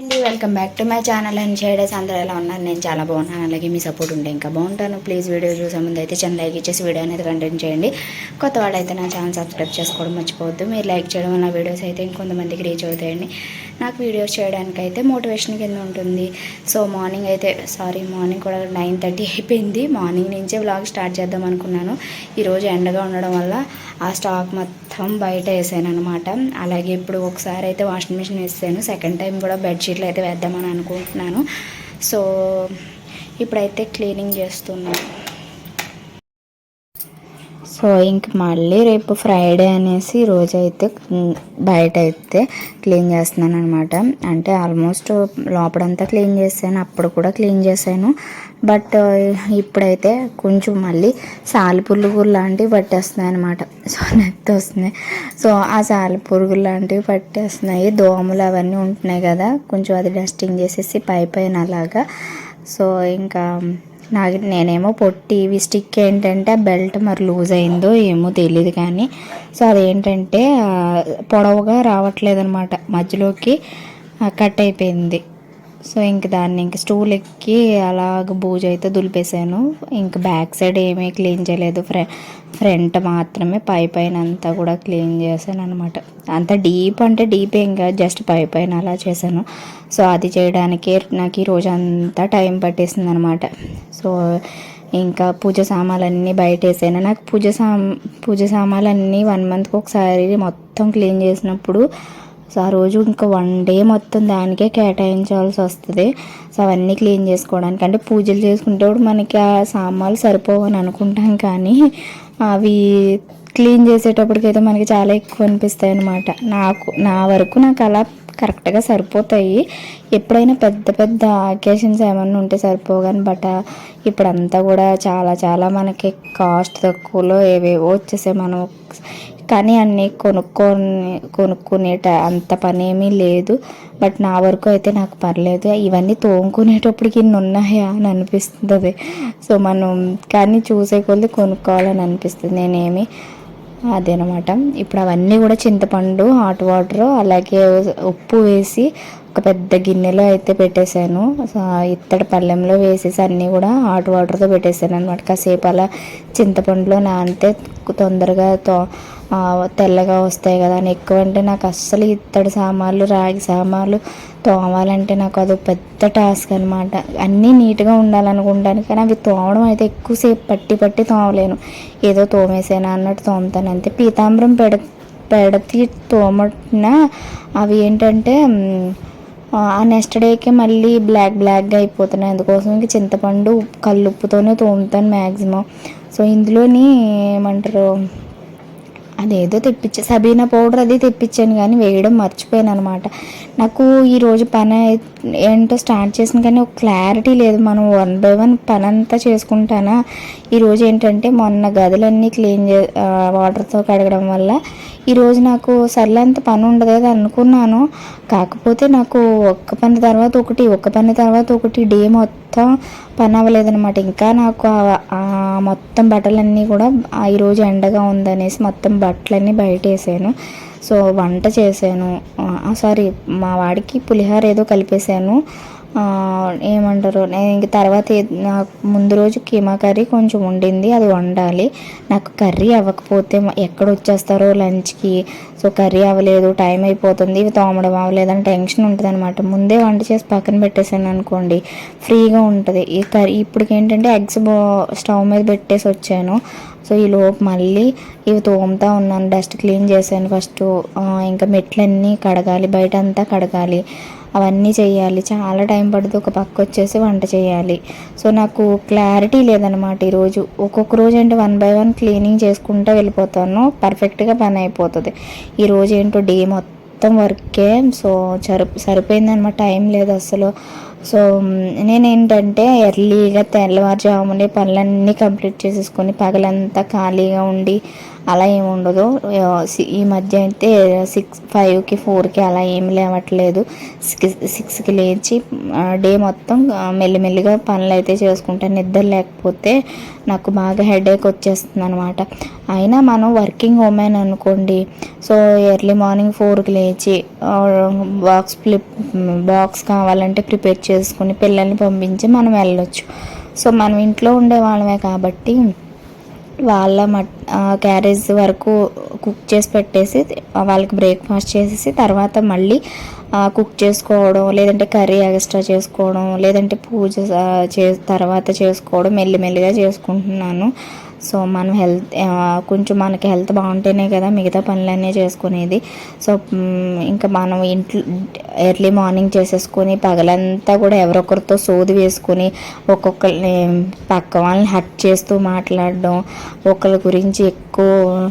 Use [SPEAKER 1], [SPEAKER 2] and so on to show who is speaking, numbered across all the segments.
[SPEAKER 1] అండి welcome back to my channel and షేడేస్ అందరూ ఎలా ఉన్నారు? నేను చాలా బాగున్నాను. అలాగే మీ సపోర్ట్ ఉంటే ఇంకా బాగుంటాను. ప్లీజ్ వీడియో చూసే ముందు అయితే చిన్న లైక్ ఇచ్చేసి వీడియో అనేది కంటెంట్ చేయండి. కొత్త వాళ్ళైతే నా ఛానల్ సబ్స్క్రైబ్ చేసుకోవడం మర్చిపోవద్దు. మీరు లైక్ చేయడం వల్ల వీడియోస్ అయితే ఇంకొంతమందికి రీచ్ అవుతాయండి. నాకు వీడియోస్ చేయడానికి అయితే మోటివేషన్ కింద ఉంటుంది. సో మార్నింగ్ అయితే సారీ మార్నింగ్ కూడా నైన్ థర్టీ అయిపోయింది. మార్నింగ్ నుంచే వ్లాగ్ స్టార్ట్ చేద్దాం అనుకున్నాను. ఈరోజు ఎండగా ఉండడం వల్ల ఆ స్టాక్ మొత్తం బయట వేసాను అనమాట అలాగే ఇప్పుడు ఒకసారి అయితే వాషింగ్ మిషన్ వేసాను. సెకండ్ టైం కూడా బెడ్షీట్లు అయితే వేద్దామని అనుకుంటున్నాను. సో ఇప్పుడైతే క్లీనింగ్ చేస్తున్నాను. సో ఇంక మళ్ళీ రేపు ఫ్రైడే అనేసి రోజు అయితే బయట అయితే క్లీన్ చేస్తున్నాను అనమాట అంటే ఆల్మోస్ట్ లోపలంతా క్లీన్ చేశాను అప్పుడు కూడా క్లీన్ చేశాను. బట్ ఇప్పుడైతే కొంచెం మళ్ళీ సాలి పురుగు లాంటివి పట్టేస్తున్నాయి అనమాట సో నెత్తి వస్తున్నాయి సో ఆ సాలి పురుగులు లాంటివి పట్టేస్తున్నాయి. దోమలు అవన్నీ ఉంటున్నాయి కదా కొంచెం అది డస్టింగ్ చేసేసి పై పైన అలాగా. సో ఇంకా నాకు నేనేమో పొట్టి ఇవి స్టిక్ ఏంటంటే ఆ బెల్ట్ మరి లూజ్ అయిందో ఏమో తెలియదు కానీ. సో అదేంటంటే పొడవుగా రావట్లేదు అనమాట మధ్యలోకి కట్ అయిపోయింది. సో ఇంక దాన్ని ఇంక స్టూల్ ఎక్కి అలాగ బూజు అయితే దులిపేశాను ఇంక బ్యాక్ సైడ్ ఏమీ క్లీన్ చేయలేదు. ఫ్ర ఫ్రంట్ మాత్రమే పై పైన అంతా కూడా క్లీన్ చేశాను అనమాట అంత డీప్ అంటే డీప్ ఏం కాదు జస్ట్ పై పైన అలా చేశాను. సో అది చేయడానికే నాకు ఈ రోజు అంతా టైం పట్టేసింది అనమాట సో ఇంకా పూజ సామాన్లన్నీ బయట వేసాను. నాకు పూజ సా పూజ సామాన్లన్నీ వన్ మంత్కి ఒకసారి మొత్తం క్లీన్ చేసినప్పుడు సో ఆ రోజు ఇంకా వన్ డే మొత్తం దానికే కేటాయించాల్సి వస్తుంది. సో అవన్నీ క్లీన్ చేసుకోవడానికి. అంటే పూజలు చేసుకుంటే మనకి ఆ సామాన్లు సరిపోవని అనుకుంటాం కానీ అవి క్లీన్ చేసేటప్పటికైతే మనకి చాలా ఎక్కువ అనిపిస్తాయి అనమాట నాకు నా వరకు నాకు అలా కరెక్ట్గా సరిపోతాయి. ఎప్పుడైనా పెద్ద పెద్ద అకేషన్స్ ఏమన్నా ఉంటే సరిపోగాని బట్ ఇప్పుడంతా కూడా చాలా చాలా మనకి కాస్ట్ తక్కువలో ఏవేవో వచ్చేసాయి. మనం కానీ అన్నీ కొనుక్కొని కొనుక్కునేట అంత పని ఏమీ లేదు. బట్ నా వరకు అయితే నాకు పర్లేదు. ఇవన్నీ తోముకునేటప్పటికి ఇన్ని ఉన్నాయా అని అనిపిస్తుంది. సో మనం కానీ చూసే కొద్ది కొనుక్కోవాలని అనిపిస్తుంది. నేనేమి అదేనమాట. ఇప్పుడు అవన్నీ కూడా చింతపండు హాట్ వాటర్ అలాగే ఉప్పు వేసి ఒక పెద్ద గిన్నెలో అయితే పెట్టేశాను. ఇత్తడి పళ్ళెంలో వేసేసి అన్నీ కూడా హాట్ వాటర్తో పెట్టేశాను అనమాట కాసేపు అలా చింతపండులో నానితే తొందరగా తో తెల్లగా వస్తాయి కదా అని. ఎక్కువ అంటే నాకు అస్సలు ఇత్తడి సామాన్లు రాగి సామాన్లు తోమాలంటే నాకు అది పెద్ద టాస్క్ అనమాట అన్నీ నీట్గా ఉండాలనుకుంటాను కానీ అవి తోమడం అయితే ఎక్కువసేపు పట్టి పట్టి తోమలేను. ఏదో తోమేసేనా అన్నట్టు తోముతాను. అంతే పీతాంబరం పెడ పెడతి తోమటిన అవి ఏంటంటే ఆ నెక్స్ట్ డేకి మళ్ళీ బ్లాక్ బ్లాక్గా అయిపోతున్నాయి. అందుకోసం ఇంక చింతపండు కల్లుప్పుతోనే తోముతాను మ్యాక్సిమం సో ఇందులోని ఏమంటారు అదేదో తెప్పించా సబీనా పౌడర్ అది తెప్పించాను కానీ వేయడం మర్చిపోయాను అనమాట నాకు ఈరోజు పని ఏంటో స్టార్ట్ చేసిన కానీ ఒక క్లారిటీ లేదు. మనం వన్ బై వన్ పని అంతా చేసుకుంటానా ఈరోజు ఏంటంటే మొన్న గదులన్నీ క్లీన్ చే వాటర్తో కడగడం వల్ల ఈరోజు నాకు సర్లేంత పని ఉండదు కదా అనుకున్నాను. కాకపోతే నాకు ఒక్క పని తర్వాత ఒకటి ఒక్క పని తర్వాత ఒకటి డే మొత్తం పని అవ్వలేదనమాట ఇంకా నాకు మొత్తం బట్టలన్నీ కూడా ఈరోజు ఎండగా ఉందనేసి మొత్తం బట్టలన్నీ బయట వేసాను సో వంట చేశాను. సారీ మా వాడికి పులిహోర ఏదో కలిపేశాను. ఏమంటారు? నేను ఇంక తర్వాత నాకు ముందు రోజు కీమా కర్రీ కొంచెం ఉండింది అది వండాలి. నాకు కర్రీ అవ్వకపోతే ఎక్కడ వచ్చేస్తారో లంచ్కి. సో కర్రీ అవ్వలేదు టైం అయిపోతుంది ఇవి తోమడం అవ్వలేదు అని టెన్షన్ ఉంటుంది అనమాట ముందే వంట చేసి పక్కన పెట్టేసాను అనుకోండి ఫ్రీగా ఉంటుంది. ఈ కర్రీ ఇప్పటికి ఏంటంటే ఎగ్స్ స్టవ్ మీద పెట్టేసి వచ్చాను. సో ఈ లోపు మళ్ళీ ఇవి తోముతా ఉన్నాను డస్ట్ క్లీన్ చేశాను ఫస్ట్. ఇంకా మెట్లన్నీ కడగాలి బయట అంతా కడగాలి. అవన్నీ చేయాలి. చాలా టైం పడుతుంది ఒక పక్క వచ్చేసి వంట చేయాలి. సో నాకు క్లారిటీ లేదనమాట ఈరోజు ఒక్కొక్క రోజు అంటే వన్ బై వన్ క్లీనింగ్ చేసుకుంటూ వెళ్ళిపోతాను. పర్ఫెక్ట్గా పని అయిపోతుంది. ఈరోజు ఏంటో డే మొత్తం వర్కే సో సరి సరిపోయిందనమాట టైం లేదు అసలు సో నేనేంటంటే ఎర్లీగా తెల్లవారుజామునే పనులన్నీ కంప్లీట్ చేసేసుకొని పగలంతా ఖాళీగా ఉండి అలా ఏమి ఉండదు. ఈ మధ్య అయితే సిక్స్ ఫైవ్కి ఫోర్కి అలా ఏమి లేవట్లేదు. సిక్స్ సిక్స్కి లేచి డే మొత్తం మెల్లిమెల్లిగా పనులు అయితే చేసుకుంటాను నిద్ర లేకపోతే నాకు బాగా హెడేక్ వచ్చేస్తుంది అనమాట అయినా మనం వర్కింగ్ ఉమెన్ అనుకోండి సో ఎర్లీ మార్నింగ్ ఫోర్కి లేచి బాక్స్ ఫ్లిప్ బాక్స్ కావాలంటే ప్రిపేర్ చేసుకుని పిల్లల్ని పంపించి మనం వెళ్ళొచ్చు. సో మనం ఇంట్లో ఉండే వాళ్ళమే కాబట్టి వాళ్ళ మట్ క్యారేజ్ వరకు కుక్ చేసి పెట్టేసి వాళ్ళకి బ్రేక్ఫాస్ట్ చేసేసి తర్వాత మళ్ళీ కుక్ చేసుకోవడం లేదంటే కర్రీ ఎక్స్ట్రా చేసుకోవడం లేదంటే పూజ చే తర్వాత చేసుకోవడం మెల్లిమెల్లిగా చేసుకుంటున్నాను. సో మనం హెల్త్ కొంచెం మనకి హెల్త్ బాగుంటేనే కదా మిగతా పనులన్నీ చేసుకునేది. సో ఇంకా మనం ఇంట్లో ఎర్లీ మార్నింగ్ చేసేసుకొని పగలంతా కూడా ఎవరొకరితో సోది వేసుకొని ఒక్కొక్కరిని పక్క వాళ్ళని హట్ చేస్తూ మాట్లాడడం ఒకరి గురించి ఎక్కువ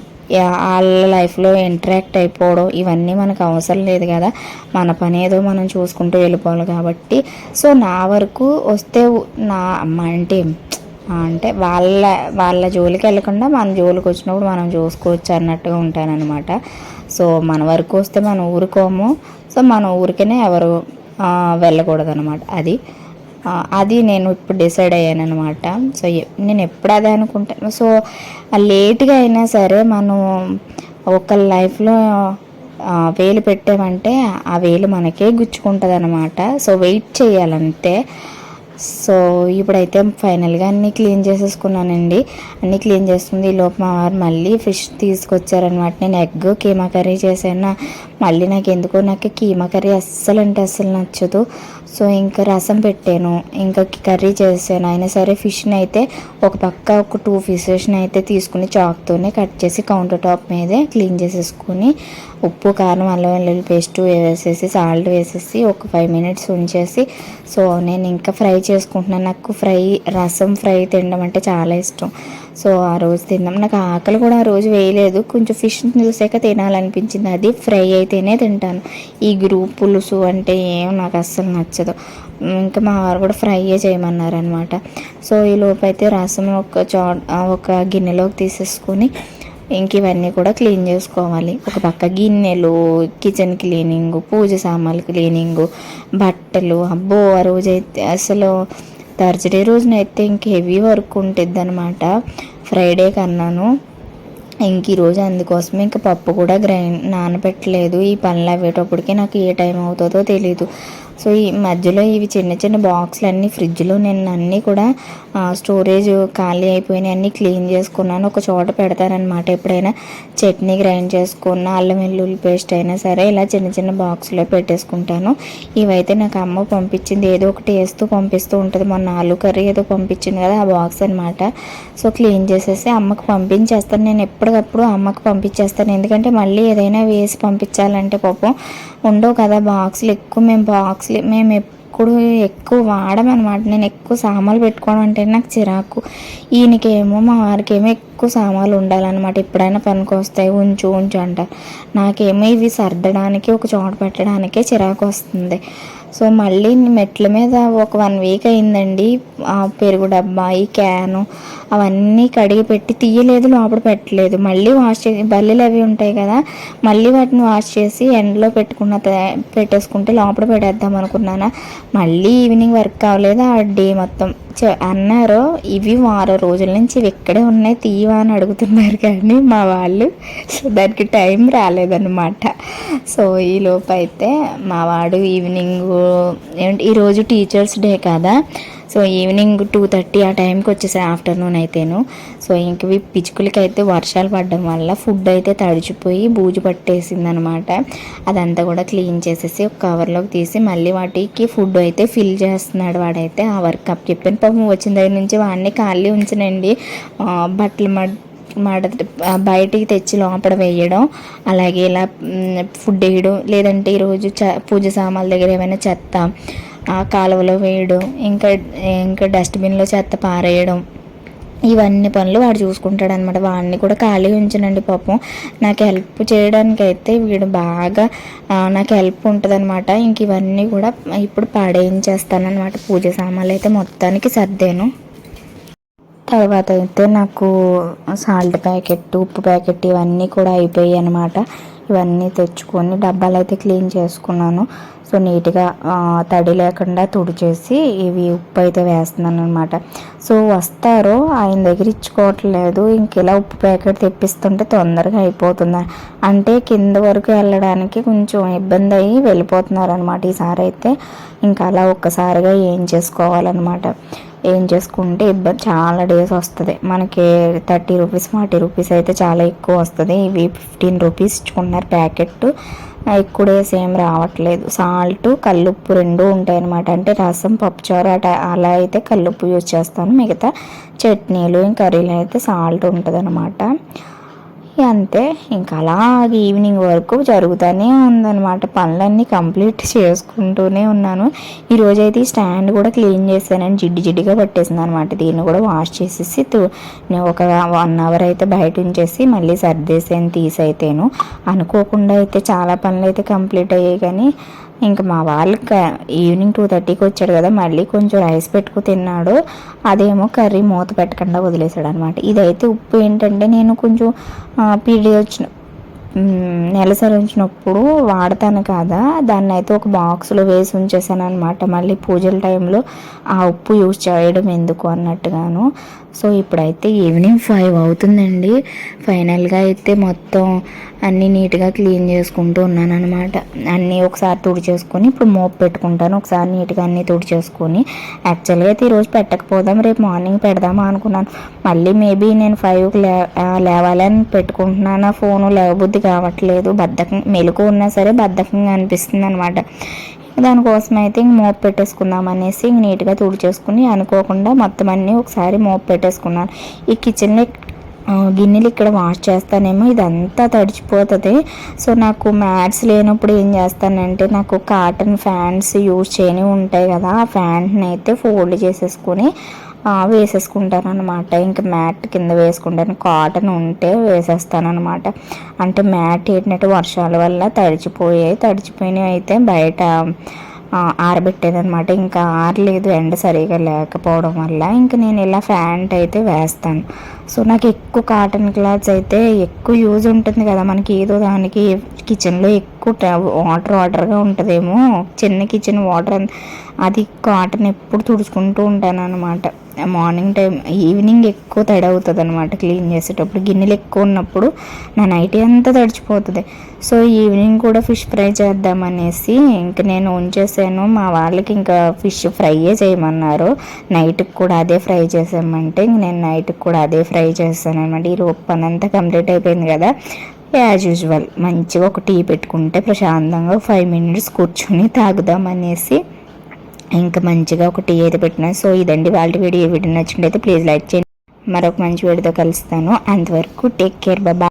[SPEAKER 1] వాళ్ళ లైఫ్లో ఇంటరాక్ట్ అయిపోవడం ఇవన్నీ మనకు అవసరం లేదు కదా. మన పని ఏదో మనం చూసుకుంటూ వెళ్ళిపోవాలి కాబట్టి. సో నా వరకు వస్తే నా అమ్మ అంటే అంటే వాళ్ళ వాళ్ళ జోలికి వెళ్ళకుండా మన జోలికి వచ్చినప్పుడు మనం చూసుకోవచ్చు అన్నట్టుగా ఉంటానన్నమాట. సో మన వరకు వస్తే మనం ఊరుకోము. సో మన ఊరికనే ఎవరు వెళ్ళకూడదు అనమాట అది. అది నేను ఇప్పుడు డిసైడ్ అయ్యాను అనమాట సో నేను ఎప్పుడు అదే అనుకుంటాను. సో లేట్గా అయినా సరే మనం ఒకళ్ళ లైఫ్లో వేలు పెట్టామంటే ఆ వేలు మనకే గుచ్చుకుంటుంది అనమాట సో వెయిట్ చేయాలంతే. సో ఇప్పుడైతే ఫైనల్గా అన్నీ క్లీన్ చేసేసుకున్నానండి. అన్నీ క్లీన్ చేసుకుంది ఈ లోపు మా వారు మళ్ళీ ఫిష్ తీసుకొచ్చారనమాట నేను ఎగ్ కీమా కర్రీ చేశాను. మళ్ళీ నాకు ఎందుకో నాకు కీమా కర్రీ అస్సలు అంటే అస్సలు నచ్చదు. సో ఇంకా రసం పెట్టాను. ఇంకా కర్రీ చేశాను. అయినా సరే ఫిష్ని అయితే ఒక పక్క ఒక టూ ఫిషెస్ని అయితే తీసుకుని చాక్తోనే కట్ చేసి కౌంటర్ టాప్ మీదే క్లీన్ చేసేసుకుని ఉప్పు కారం అల్లం వెల్లుల్లి పేస్ట్ వేసేసి సాల్ట్ వేసేసి ఒక ఫైవ్ మినిట్స్ ఉంచేసి సో నేను ఇంకా ఫ్రై చేసుకుంటున్నాను. నాకు ఫ్రై రసం ఫ్రై తినడం అంటే చాలా ఇష్టం. సో ఆ రోజు తిన్నాం. నాకు ఆకలి కూడా ఆ రోజు వేయలేదు. కొంచెం ఫిష్ చూసాక తినాలనిపించింది. అది ఫ్రై అయితేనే తింటాను. ఈ గ్రూప్ పులుసు అంటే ఏం నాకు అస్సలు నచ్చదు. ఇంకా మా వారు కూడా ఫ్రైయే చేయమన్నారు అనమాట సో ఈ లోపు అయితే రసం ఒక చా ఒక గిన్నెలోకి తీసేసుకొని ఇంక ఇవన్నీ కూడా క్లీన్ చేసుకోవాలి. ఒక పక్క గిన్నెలు కిచెన్ క్లీనింగ్ పూజ సామాన్లు క్లీనింగ్ బట్టలు అబ్బో ఆ రోజైతే అసలు థర్స్డే రోజునైతే ఇంక హెవీ వర్క్ ఉంటుంది అనమాట ఫ్రైడే కన్నాను. ఇంక ఈరోజు అందుకోసం ఇంక పప్పు కూడా గ్రైండ్ నానబెట్టలేదు. ఈ పనులు అవ్వేటప్పటికి నాకు ఏ టైం అవుతుందో తెలియదు సో ఈ మధ్యలో ఇవి చిన్న చిన్న బాక్సులు అన్నీ ఫ్రిడ్జ్లో నేను అన్నీ కూడా స్టోరేజ్ ఖాళీ అయిపోయినాయి అన్నీ క్లీన్ చేసుకున్నాను. ఒక చోట పెడతానమాట ఎప్పుడైనా. చట్నీ గ్రైండ్ చేసుకున్న అల్లం వెల్లుల్లి పేస్ట్ అయినా సరే ఇలా చిన్న చిన్న బాక్స్లో పెట్టేసుకుంటాను. ఇవైతే నాకు అమ్మ పంపించింది. ఏదో ఒకటి వేస్తూ పంపిస్తూ ఉంటుంది. మొన్న ఆలు కర్రీ ఏదో పంపించింది కదా ఆ బాక్స్ అనమాట సో క్లీన్ చేసేసి అమ్మకి పంపించేస్తాను. నేను ఎప్పటికప్పుడు అమ్మకి పంపించేస్తాను. ఎందుకంటే మళ్ళీ ఏదైనా వేసి పంపించాలంటే పాపం ఉండవు కదా బాక్సులు. ఎక్కువ మేము బాక్స్ బాక్సులు మేము ఎప్పుడు ఎక్కువ వాడమనమాట. నేను ఎక్కువ సామాన్లు పెట్టుకోవడం అంటే నాకు చిరాకు. ఈయనకేమో మా వారికేమో ఎక్కువ సామాన్లు ఉండాలన్నమాట. ఎప్పుడైనా పనికి వస్తాయి ఉంచు ఉంచు అంటారు. నాకేమో ఇవి సర్దడానికి ఒక చోట పెట్టడానికే చిరాకు వస్తుంది. సో మళ్ళీ మెట్ల మీద ఒక వన్ వీక్ అయిందండి. ఆ పెరుగు డబ్బా ఈ క్యాను అవన్నీ కడిగి పెట్టి తీయలేదు లోపల పెట్టలేదు. మళ్ళీ వాష్ చేసి బల్లీలు అవి ఉంటాయి కదా మళ్ళీ వాటిని వాష్ చేసి ఎండలో పెట్టుకున్న పెట్టేసుకుంటే లోపల పెట్టేద్దాం అనుకున్నానా. మళ్ళీ ఈవినింగ్ వర్క్ అవ్వలేదు ఆ డే మొత్తం. అన్నారు ఇవి వారం రోజుల నుంచి ఇవి ఇక్కడే ఉన్నాయి తీయవా అని అడుగుతున్నారు కానీ మా వాళ్ళు సో దానికి టైం రాలేదన్నమాట. సో ఈ లోపు అయితే మా వాడు ఈవినింగ్ ఏంటి ఈరోజు టీచర్స్ డే కదా సో ఈవినింగ్ టూ థర్టీ ఆ టైంకి వచ్చేసాయి ఆఫ్టర్నూన్ అయితేను. సో ఇంకవి పిచ్చుకలకి అయితే వర్షాలు పడడం వల్ల ఫుడ్ అయితే తడిచిపోయి బూజు పట్టేసింది అనమాట అదంతా కూడా క్లీన్ చేసేసి ఒక కవర్లోకి తీసి మళ్ళీ వాటికి ఫుడ్ అయితే ఫిల్ చేస్తున్నాడు వాడైతే. ఆ వర్క్ అప్ చెప్పిన. పాపం వచ్చిన దగ్గర నుంచి వాడిని ఖాళీ ఉంచనండి. బట్టలు మడ్ మడ బయటికి తెచ్చి లోపల వేయడం అలాగే ఇలా ఫుడ్ వేయడం లేదంటే ఈరోజు చ పూజ సామాన్ల దగ్గర ఏమైనా చెత్త ఆ కాలువలో వేయడం ఇంకా ఇంకా డస్ట్బిన్లో చెత్త పారేయడం ఇవన్నీ పనులు వాడు చూసుకుంటాడు అనమాట వాడిని కూడా ఖాళీ ఉంచనండి పాపం. నాకు హెల్ప్ చేయడానికి అయితే వీడు బాగా నాకు హెల్ప్ ఉంటుందన్నమాట. ఇంక ఇవన్నీ కూడా ఇప్పుడు పాడేయించేస్తానమాట పూజ సామాన్లు అయితే మొత్తానికి సర్దాను. తర్వాత అయితే నాకు సాల్ట్ ప్యాకెట్ ఉప్పు ప్యాకెట్ ఇవన్నీ కూడా అయిపోయాయి అనమాట ఇవన్నీ తెచ్చుకొని డబ్బాలు అయితే క్లీన్ చేసుకున్నాను. సో నీట్గా తడి లేకుండా తుడిచేసి ఇవి ఉప్పు అయితే వేస్తున్నాను అనమాట సో వస్తారు ఆయన దగ్గర ఇచ్చుకోవట్లేదు. ఇంక ఇలా ఉప్పు ప్యాకెట్ తెప్పిస్తుంటే తొందరగా అయిపోతుంది. అంటే కింద వరకు వెళ్ళడానికి కొంచెం ఇబ్బంది అయ్యి వెళ్ళిపోతున్నారు అనమాట ఈసారి అయితే ఇంకా అలా ఒక్కసారిగా ఏం చేసుకోవాలన్నమాట. ఏం చేసుకుంటే ఇబ్బంది చాలా డేస్ వస్తుంది. మనకి థర్టీ రూపీస్ ఫార్టీ రూపీస్ అయితే చాలా ఎక్కువ వస్తుంది. ఇవి ఫిఫ్టీన్ రూపీస్ ఇచ్చుకున్నారు ప్యాకెట్ ఎక్కువ డేస్ ఏం రావట్లేదు. సాల్ట్ కల్లుప్పు రెండు ఉంటాయి అనమాట అంటే రసం పప్పుచారు అట అలా అయితే కల్లుప్పు యూజ్ చేస్తాను. మిగతా చట్నీలు కర్రీలు అయితే సాల్ట్ ఉంటుంది అంతే ఇంకా అలాగే ఈవినింగ్ వరకు జరుగుతూనే ఉందన్నమాట. పనులన్నీ కంప్లీట్ చేసుకుంటూనే ఉన్నాను. ఈరోజు అయితే ఈ స్టాండ్ కూడా క్లీన్ చేశానని జిడ్డు జిడ్డుగా పట్టేసింది అనమాట దీన్ని కూడా వాష్ చేసేసి తు- నేను ఒక వన్ అవర్ అయితే బయట ఉంచేసి మళ్ళీ సర్దేసాను తీసైతేను అనుకోకుండా అయితే చాలా పనులు అయితే కంప్లీట్ అయ్యాయి కానీ ఇంకా మా వాళ్ళకి ఈవినింగ్ టూ థర్టీకి వచ్చాడు కదా మళ్ళీ కొంచెం రైస్ పెట్టుకు తిన్నాడు. అదేమో కర్రీ మూత పెట్టకుండా వదిలేసాడు అనమాట ఇదైతే ఉప్పు ఏంటంటే నేను కొంచెం పీడి వచ్చిన నెలసరి ఉంచినప్పుడు వాడతాను కదా. దాన్ని అయితే ఒక బాక్స్లో వేసి ఉంచేసాను అనమాట మళ్ళీ పూజల టైంలో ఆ ఉప్పు యూజ్ చేయడం ఎందుకు అన్నట్టుగాను. సో ఇప్పుడైతే ఈవినింగ్ ఫైవ్ అవుతుందండి. ఫైనల్గా అయితే మొత్తం అన్నీ నీట్గా క్లీన్ చేసుకుంటూ ఉన్నాను అనమాట అన్నీ ఒకసారి తుడిచేసుకొని ఇప్పుడు మోపు పెట్టుకుంటాను. ఒకసారి నీట్గా అన్నీ తుడిచేసుకొని యాక్చువల్గా అయితే ఈరోజు పెట్టకపోదాం రేపు మార్నింగ్ పెడదామా అనుకున్నాను. మళ్ళీ మేబీ నేను ఫైవ్కి లే లేవాలని పెట్టుకుంటున్నాను ఆ ఫోను లేవబుద్ధి కావట్లేదు బద్ధకం మెలకు ఉన్నా సరే బద్ధకంగా అనిపిస్తుంది అనమాట దానికోసం అయితే ఇంక మోపు పెట్టేసుకుందాం అనేసి ఇంక నీట్గా తుడిచేసుకుని అనుకోకుండా మొత్తం అన్నీ ఒకసారి మోపు పెట్టేసుకున్నాను. ఈ కిచెన్లో గిన్నెలు ఇక్కడ వాష్ చేస్తానేమో ఇదంతా తడిచిపోతుంది. సో నాకు మ్యాట్స్ లేనప్పుడు ఏం చేస్తానంటే నాకు కాటన్ ఫ్యాన్స్ యూజ్ చేయని ఉంటాయి కదా ఆ ఫ్యాన్స్ని అయితే ఫోల్డ్ చేసేసుకొని వేసేసుకుంటాను అనమాట ఇంకా మ్యాట్ కింద వేసుకుంటాను. కాటన్ ఉంటే వేసేస్తాను అనమాట అంటే మ్యాట్ ఏంటంటే వర్షాల వల్ల తడిచిపోయాయి. తడిచిపోయినవి అయితే బయట ఆరబెట్టేదనమాట ఇంకా ఆరలేదు. ఎండ సరిగా లేకపోవడం వల్ల ఇంకా నేను ఇలా ఫ్యాంట్ అయితే వేస్తాను. సో నాకు ఎక్కువ కాటన్ క్లాత్స్ అయితే ఎక్కువ యూజ్ ఉంటుంది కదా. మనకి ఏదో దానికి కిచెన్లో ఎక్కువ ట- వాటర్ వాటర్గా ఉంటుందేమో. చిన్న కిచెన్ వాటర్ అది కాటన్ ఎప్పుడు తుడుచుకుంటూ ఉంటాను అనమాట మార్నింగ్ టైం ఈవినింగ్ ఎక్కువ తడి అవుతుంది అనమాట క్లీన్ చేసేటప్పుడు. గిన్నెలు ఎక్కువ ఉన్నప్పుడు నా నైట్ అంతా తడిచిపోతుంది. సో ఈవినింగ్ కూడా ఫిష్ ఫ్రై చేద్దామనేసి ఇంక నేను ఉంచేసాను. మా వాళ్ళకి ఇంకా ఫిష్ ఫ్రైయే చేయమన్నారు. నైట్కి కూడా అదే ఫ్రై చేసామంటే ఇంక నేను నైట్కి కూడా అదే ఫ్రై చేస్తాను అనమాట ఈ లోపు పనంతా కంప్లీట్ అయిపోయింది కదా. యాజ్ యూజువల్ మంచిగా ఒక టీ పెట్టుకుంటే ప్రశాంతంగా ఫైవ్ మినిట్స్ కూర్చొని తాగుదాం అనేసి ఇంకా మంచిగా ఒక టీ అయితే పెట్టినా. సో ఇదండి వాళ్ళ వీడియో. వీడియో నచ్చినట్లయితే ప్లీజ్ లైక్ చేయండి. మరొక మంచి వీడియోతో కలుస్తాను. అంతవరకు టేక్ కేర్. బాబా